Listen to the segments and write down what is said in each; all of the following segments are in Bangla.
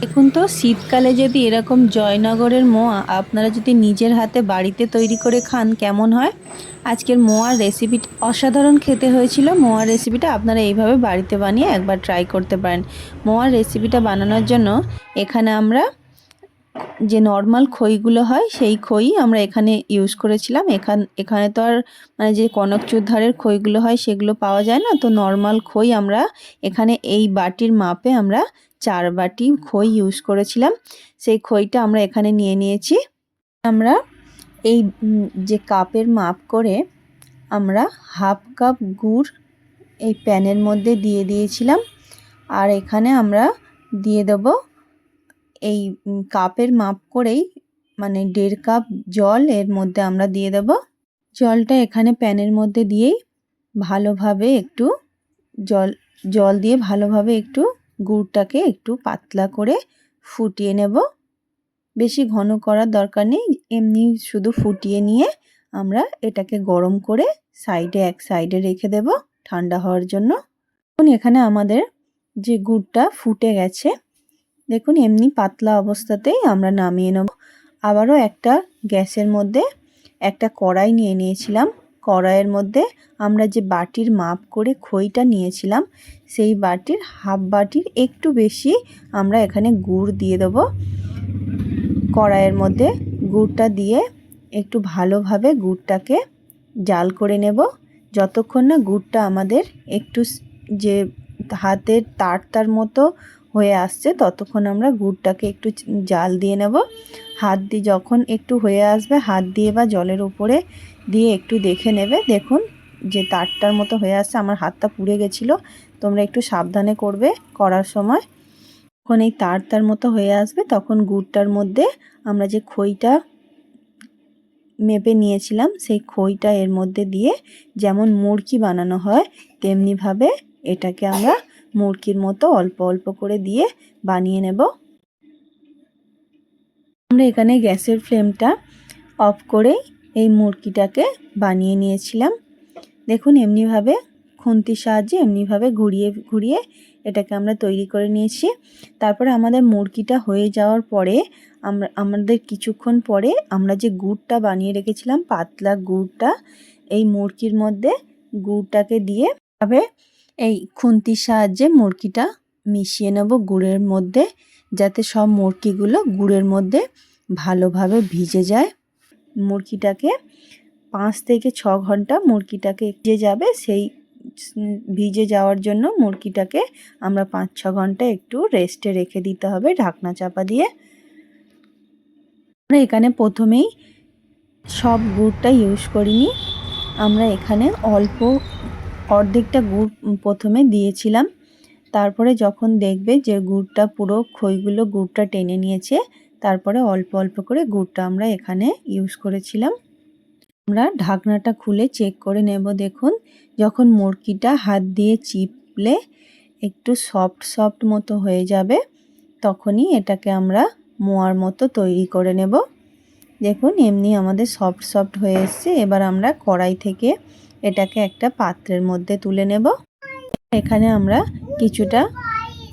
দেখুন তো শীতকালে যদি এরকম জয়নগরের মোয়া আপনারা যদি নিজের হাতে বাড়িতে তৈরি করে খান, কেমন হয়? আজকের মোয়ার রেসিপি অসাধারণ খেতে হয়েছিল। মোয়ার রেসিপিটা আপনারা এইভাবে বাড়িতে বানিয়ে একবার ট্রাই করতে পারেন। মোয়ার রেসিপিটা বানানোর জন্য এখানে আমরা যে নর্মাল খইগুলো হয়, সেই খই আমরা এখানে ইউজ করেছিলাম। এখান, এখানে তো আর মানে যে কনক ধারের খইগুলো হয়, সেগুলো পাওয়া যায় না। তো নর্মাল খই আমরা এখানে এই বাটির মাপে আমরা চার বাটি খই ইউজ করেছিলাম। সেই খইটা আমরা এখানে নিয়ে নিয়েছি। আমরা এই যে কাপের মাপ করে আমরা হাফ কাপ গুড় এই প্যানের মধ্যে দিয়ে দিয়েছিলাম। আর এখানে আমরা দিয়ে দেব এই কাপের মাপ করেই মানে দেড় কাপ জল এর মধ্যে আমরা দিয়ে দেব। জলটা এখানে প্যানের মধ্যে দিয়েই ভালোভাবে একটু জল জল দিয়ে ভালোভাবে একটু গুড়টাকে একটু পাতলা করে ফুটিয়ে নেব। বেশি ঘন করার দরকার নেই, এমনি শুধু ফুটিয়ে নিয়ে আমরা এটাকে গরম করে সাইডে এক সাইডে রেখে দেব ঠান্ডা হওয়ার জন্য। এখন এখানে আমাদের যে গুড়টা ফুটে গেছে, দেখুন, এমনি পাতলা অবস্থাতেই আমরা নামিয়ে নেব। আবারও একটা গ্যাসের মধ্যে একটা কড়াই নিয়ে নিয়েছিলাম। কড়াইয়ের মধ্যে আমরা যে বাটির মাপ করে খইটা নিয়েছিলাম, সেই বাটির হাফ বাটির একটু বেশি আমরা এখানে গুড় দিয়ে দেবো। কড়াইয়ের মধ্যে গুড়টা দিয়ে একটু ভালোভাবে গুড়টাকে জাল করে নেব। যতক্ষণ না গুড়টা আমাদের একটু যে হাতের তার তার মতো হয়ে আসছে, ততক্ষণ আমরা গুড়টাকে একটু জাল দিয়ে নেব। হাত দিয়ে যখন একটু হয়ে আসবে, হাত দিয়ে বা জলের উপরে দিয়ে একটু দেখে নেবে। দেখুন যে তারটার মতো হয়ে আসছে, আমার হাতটা পুড়ে গেছিল। তোমরা একটু সাবধানে করবে করার সময়। যখন এই তার তার মতো হয়ে আসবে, তখন গুড়টার মধ্যে আমরা যে খইটা মেপে নিয়েছিলাম, সেই খইটা এর মধ্যে দিয়ে যেমন মুড়কি বানানো হয়, তেমনিভাবে এটাকে আমরা মুড়কির মতো অল্প অল্প করে দিয়ে বানিয়ে নেব। আমরা এখানে গ্যাসের ফ্লেমটা অফ করে এই মুরগিটাকে বানিয়ে নিয়েছিলাম। দেখুন এমনিভাবে খুন্তির সাহায্যে এমনিভাবে ঘুরিয়ে ঘুরিয়ে এটাকে আমরা তৈরি করে নিয়েছি। তারপরে আমাদের মুরগিটা হয়ে যাওয়ার পরে আমরা, আমাদের কিছুক্ষণ পরে আমরা যে গুড়টা বানিয়ে রেখেছিলাম, পাতলা গুড়টা, এই মুরগির মধ্যে গুড়টাকে দিয়ে ভাবে এই খুন্তির সাহায্যে মুরগিটা মিশিয়ে নেব গুড়ের মধ্যে, যাতে সব মুরগিগুলো গুড়ের মধ্যে ভালোভাবে ভিজে যায়। মুরগিটাকে পাঁচ থেকে ছ ঘণ্টা মুরগিটাকে ভিজে যাবে, সেই ভিজে যাওয়ার জন্য মুরগিটাকে আমরা পাঁচ ছ ঘণ্টা একটু রেস্টে রেখে দিতে হবে ঢাকনা চাপা দিয়ে। আমরা এখানে প্রথমেই সব গুড়টা ইউজ করিনি। আমরা এখানে অল্প অর্ধেকটা গুড় প্রথমে দিয়েছিলাম। তারপরে যখন দেখবে যে গুড়টা পুরো খইগুলো গুড়টা টেনে নিয়েছে, তারপরে অল্প অল্প করে গুড়টা আমরা এখানে ইউজ করেছিলাম। আমরা ঢাকনাটা খুলে চেক করে নেব দেখুন। যখন মুরগিটা হাত দিয়ে চিপলে একটু সফট সফট মতো হয়ে যাবে, তখনই এটাকে আমরা মোয়ার মতো তৈরি করে নেব। দেখুন এমনি আমাদের সফট সফট হয়ে এসছে। এবার আমরা কড়াই থেকে এটাকে একটা পাত্রের মধ্যে তুলে নেব। এখানে আমরা কিছুটা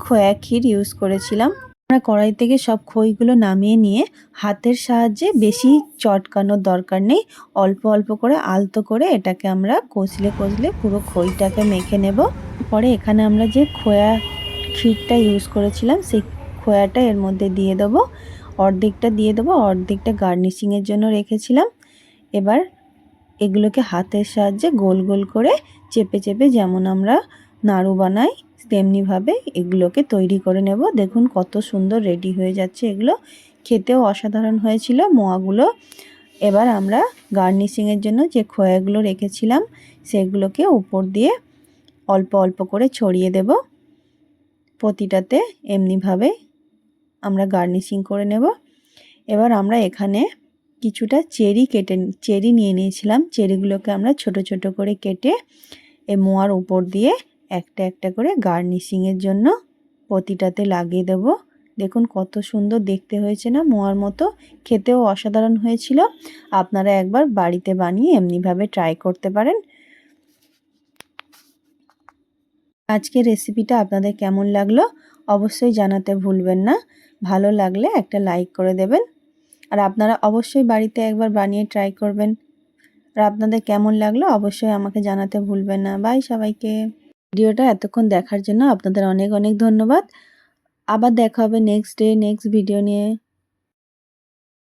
খোয়া ক্ষীর ইউজ করেছিলাম। আমরা কড়াই থেকে সব খইগুলো নামিয়ে নিয়ে হাতের সাহায্যে বেশি চটকানোর দরকার নেই, অল্প অল্প করে আলতো করে এটাকে আমরা কষলে কষলে পুরো খইটাকে মেখে নেব। পরে এখানে আমরা যে খোয়া ক্ষীরটা ইউজ করেছিলাম, সেই খোয়াটা এর মধ্যে দিয়ে দেবো। অর্ধেকটা দিয়ে দেবো, অর্ধেকটা গার্নিশিংয়ের জন্য রেখেছিলাম। এবার এগুলোকে হাতের সাহায্যে গোল গোল করে চেপে চেপে যেমন আমরা নাড়ু বানাই, তেমনিভাবে এগুলোকে তৈরি করে নেব। দেখুন কত সুন্দর রেডি হয়ে যাচ্ছে এগুলো। খেতেও অসাধারণ হয়েছিল মোয়াগুলো। এবার আমরা গার্নিশিংয়ের জন্য যে খোয়াগুলো রেখেছিলাম, সেগুলোকে উপর দিয়ে অল্প অল্প করে ছড়িয়ে দেব। প্রতিটাতে এমনিভাবে আমরা গার্নিশিং করে নেব। এবার আমরা এখানে কিছুটা চেরি কেটে চেরি নিয়ে নিয়েছিলাম। চেরিগুলোকে আমরা ছোট ছোট করে কেটে এই মোয়ার উপর দিয়ে একটা একটা করে গার্নিশিংয়ের জন্য প্রতিটাতে লাগিয়ে দেব। দেখুন কত সুন্দর দেখতে হয়েছে না মোয়ার মতো। খেতেও অসাধারণ হয়েছিল। আপনারা একবার বাড়িতে বানিয়ে এমনিভাবে ট্রাই করতে পারেন। আজকের রেসিপিটা আপনাদের কেমন লাগল অবশ্যই জানাতে ভুলবেন না। ভালো লাগলে একটা লাইক করে দেবেন। আর আপনারা অবশ্যই বাড়িতে একবার বানিয়ে ট্রাই করবেন। আর আপনাদের কেমন লাগল অবশ্যই আমাকে জানাতে ভুলবেন না। বাই সবাইকে। ভিডিওটা এতক্ষণ দেখার জন্য আপনাদের অনেক অনেক ধন্যবাদ। আবার দেখা হবে নেক্সট ডে নেক্সট ভিডিও নিয়ে।